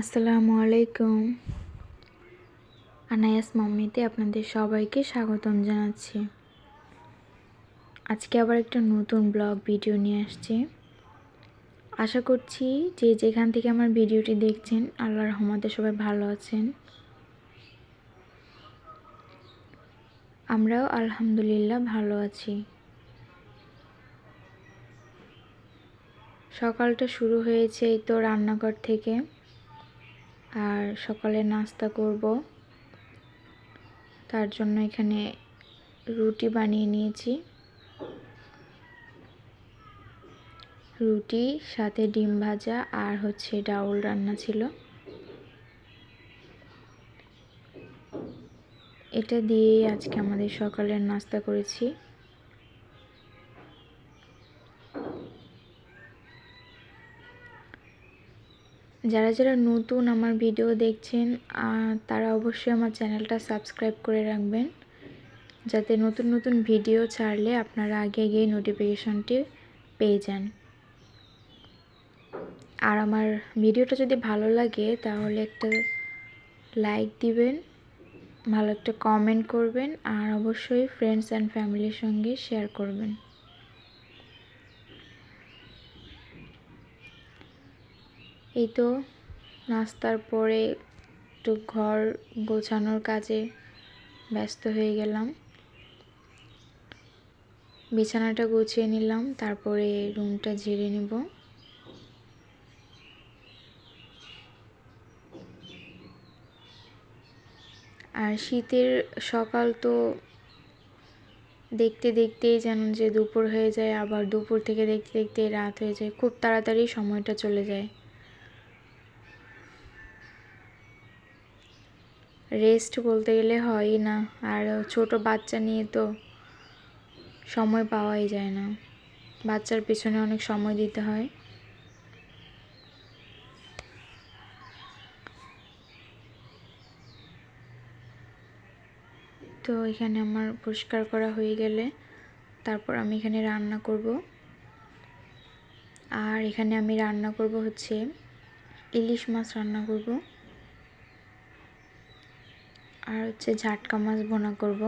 আসসালামু আলাইকুম। আনায়াস মাম্মিতে আপনাদের সবাইকে স্বাগতম জানাচ্ছি। আজকে আবার একটা নতুন ব্লগ ভিডিও নিয়ে আসছি। আশা করছি যে যেখান থেকে আমার ভিডিওটি দেখছেন আল্লাহ রহমতে সবাই ভালো আছেন। আমরাও আলহামদুলিল্লাহ ভালো আছি। সকালটা শুরু হয়েছে এই তো রান্নাঘর থেকে। আর সকালে নাস্তা করব। তার জন্য এখানে রুটি বানিয়ে নিয়েছি। রুটি, সাথে ডিম ভাজা আর হচ্ছে ডাউল রান্না ছিল। এটা দিয়েই আজকে আমাদের সকালের নাস্তা করেছি। যারা যারা নতুন আমার ভিডিও দেখছেন তারা অবশ্যই আমার চ্যানেলটা সাবস্ক্রাইব করে রাখবেন। যাতে নতুন নতুন ভিডিও ছাড়লে আপনারা আগে গিয়ে নোটিফিকেশনটি পেয়ে যান। আর আমার ভিডিওটা যদি ভালো লাগে, তাহলে একটা লাইক দিবেন, ভালো একটা কমেন্ট করবেন, আর অবশ্যই ফ্রেন্ডস অ্যান্ড ফ্যামিলির সঙ্গে শেয়ার করবেন। এই তো, নাস্তার পরে একটু ঘর গোছানোর কাজে ব্যস্ত হয়ে গেলাম। বিছানাটা গুছিয়ে নিলাম, তারপরে রুমটা ঝেড়ে নিব। আর শীতের সকাল তো দেখতে দেখতেই যেন যে দুপুর হয়ে যায়, আবার দুপুর থেকে দেখতে দেখতে রাত হয়ে যায়। খুব তাড়াতাড়ি সময়টা চলে যায়। রেস্ট বলতে গেলে হয়ই না। আর ছোট বাচ্চা নিয়ে তো সময় পাওয়াই যায় না। বাচ্চার পিছনে অনেক সময় দিতে হয়। তো এখানে আমার পরিষ্কার করা হয়ে গেলে তারপর আমি এখানে রান্না করব। আর এখানে আমি রান্না করব হচ্ছে ইলিশ মাছ রান্না করব। আর হচ্ছে ঝাটকা মাছ বোনা করব।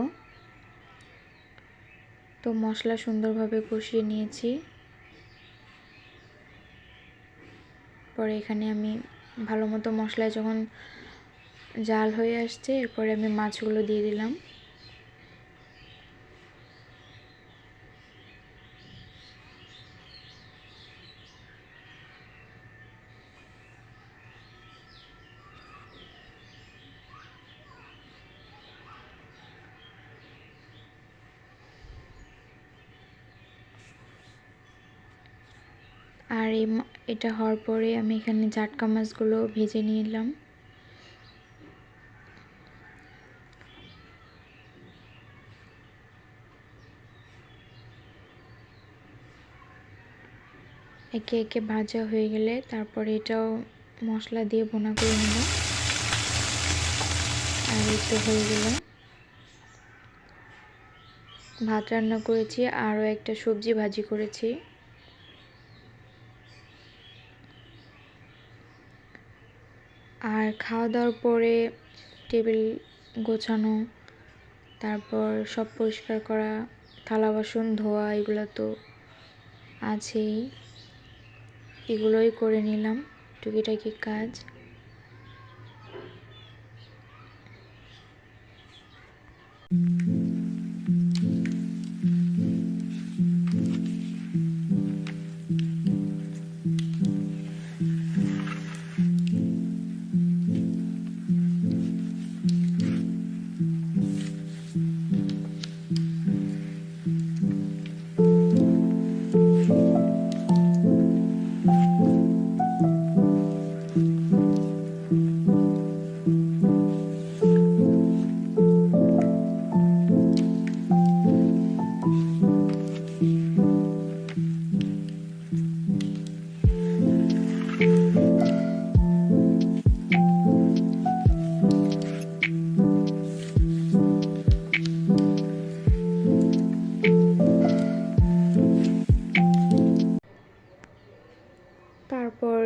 তো মশলা সুন্দরভাবে কষিয়ে নিয়েছি। পরে এখানে আমি ভালো মতো মশলায় যখন জাল হয়ে আসছে, এরপরে আমি মাছগুলো দিয়ে দিলাম। আর এটা হওয়ার পরে আমি এখানে জাটকা মাছগুলো ভেজে নিলাম। একে একে ভাজা হয়ে গেলে তারপরে এটাও মশলা দিয়ে বোনা করে নেব আর তো হয়ে গেল। ভাত রান্না করেছি, আরও একটা সবজি ভাজি করেছি। আর খাওয়া দাওয়ার পরে টেবিল গোছানো, তারপর সব পরিষ্কার করা, থালা বাসন ধোয়া, এগুলো তো আছেই এগুলোই করে নিলাম, টুকিটাকি কাজ Mm-hmm.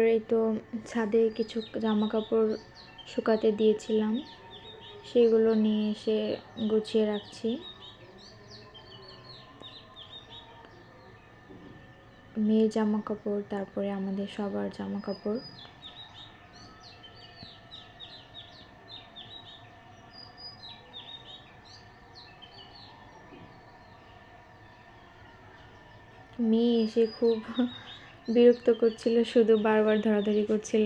এই তো ছাদে কিছু জামা কাপড় শুকাতে দিয়েছিলাম। সেগুলো নিয়ে এসে গুছিয়ে রাখছি। মেয়ের জামা কাপড় তারপরে আমাদের সবার জামা কাপড় মেয়ে এসে খুব বিরক্ত করছিল শুধু বারবার ধরাধরি করছিল।